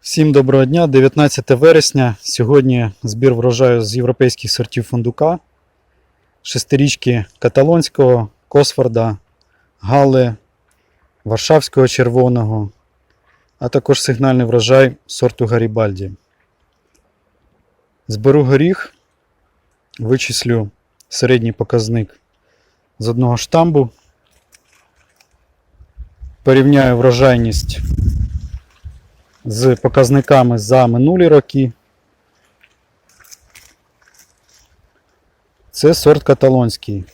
Всім доброго дня, 19 вересня. Сьогодні збір врожаю з європейських сортів фундука, шестирічки каталонського, Косфорда, Галли, Варшавського червоного, а також сигнальний врожай сорту Гарібальді. Зберу горіх, вичислю середній показник з одного штамбу, порівняю врожайність з показниками за минулі роки. Це сорт каталонський.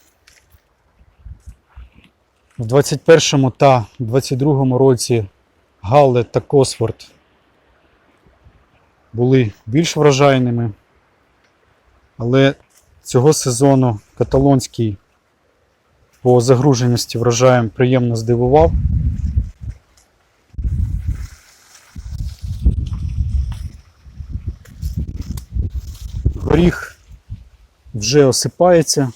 В 21 та 22 році Галле та Косфорд були більш врожайними, але цього сезону каталонський по загруженості врожаєм приємно здивував. Горіх вже осипається.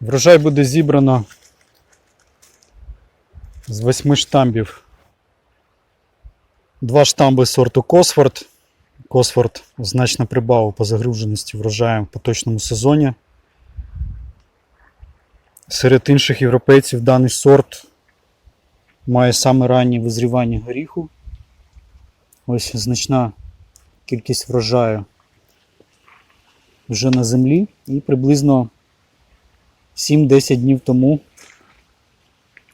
Врожай буде зібрано з восьми штамбів. Два штамби сорту Косфорд. Косфорд значно прибавив по загруженості врожаєм в поточному сезоні. Серед інших європейців даний сорт має саме раннє визрівання горіху. Ось значна кількість врожаю вже на землі і приблизно 7-10 днів тому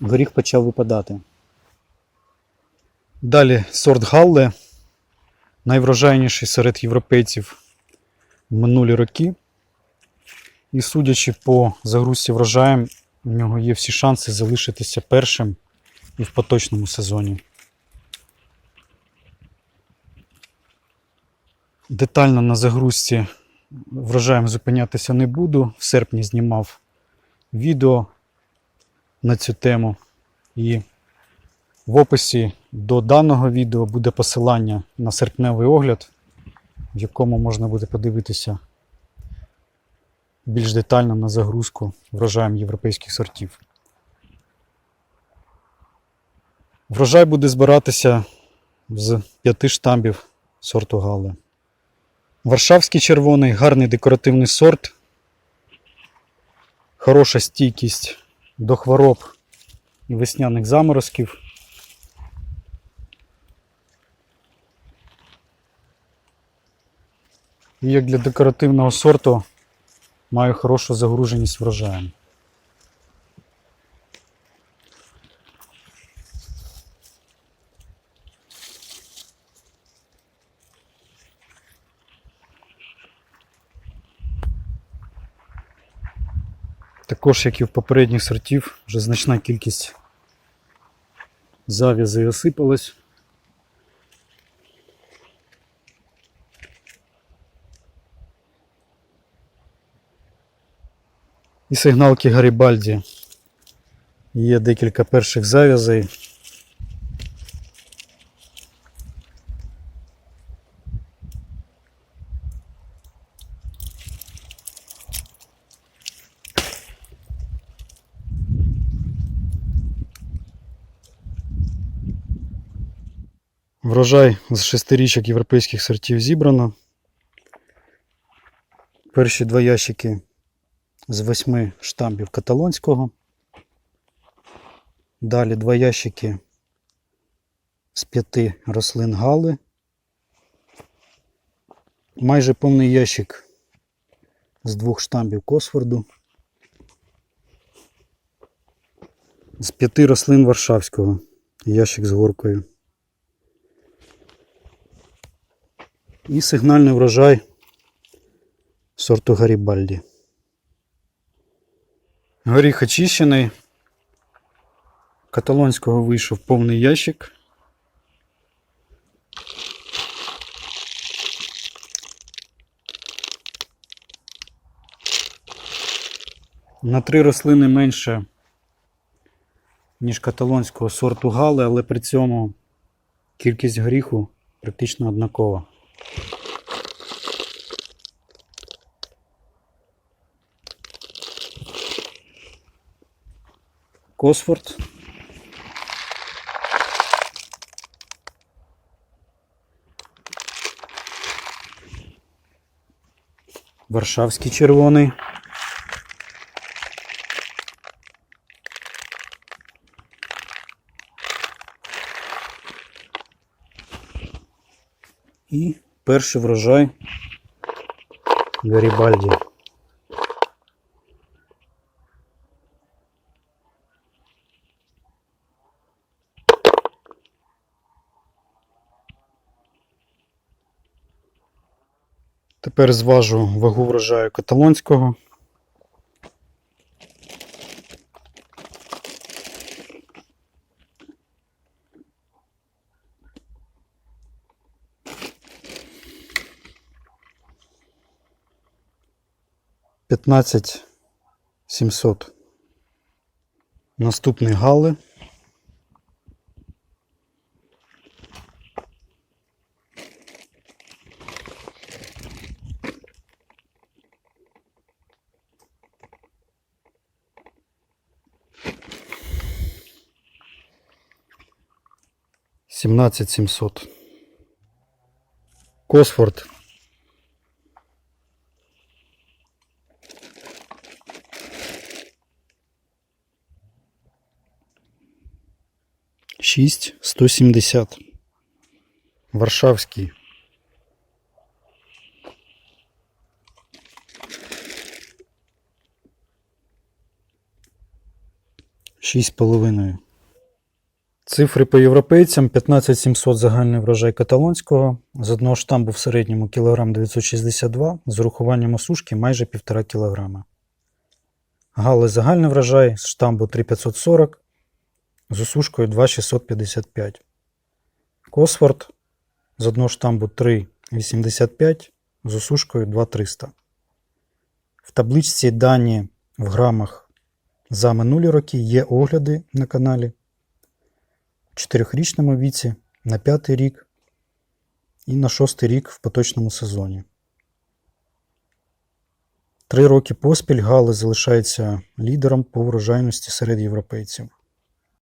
горіх почав випадати. Далі сорт Галле, найврожайніший серед європейців в минулі роки. І судячи по загрузці врожаєм, у нього є всі шанси залишитися першим і в поточному сезоні. Детально на загрузці врожаєм зупинятися не буду. В серпні знімав відео на цю тему. І в описі до даного відео буде посилання на серпневий огляд, в якому можна буде подивитися більш детально на загрузку врожаєм європейських сортів. Врожай буде збиратися з п'яти штамбів сорту Галли. Варшавський червоний гарний декоративний сорт. Хороша стійкість до хвороб і весняних заморозків. І як для декоративного сорту має хорошу загруженість врожаєм. Також, як і в попередніх сортів, вже значна кількість зав'язей осипалась. І сигналки Гарібальді. Є декілька перших зав'язей. Врожай з шестирічок європейських сортів зібрано. Перші два ящики з восьми штампів каталонського. Далі два ящики з п'яти рослин гали. Майже повний ящик з двох штампів Косфорду. З п'яти рослин Варшавського. Ящик з горкою. І сигнальний врожай сорту Гарібальді. Горіх очищений. Каталонського вийшов повний ящик. На три рослини менше, ніж каталонського сорту гали, але при цьому кількість горіху практично однакова. Косфорд. Варшавський червоний. І перший врожай Гарібальді. Тепер зважу вагу врожаю каталонського. П'ятнадцять сімсот. Наступний гали. Сімнадцять сімсот. Косфорд. Шість сто сімдесят. Варшавський. Шість з половиною. Цифри по європейцям 15700 загальний врожай каталонського. З одного штамбу в середньому кілограм 962, з урахуванням осушки майже 1,5 кг. Гали загальний врожай з штамбу 3540, з осушкою 2,655. Косфорд з одного штамбу 3,85, з осушкою 2,300. В табличці дані в грамах за минулі роки є огляди на каналі чотирьохрічному віці, на п'ятий рік і на шостий рік в поточному сезоні. Три роки поспіль Гали залишається лідером по врожайності серед європейців.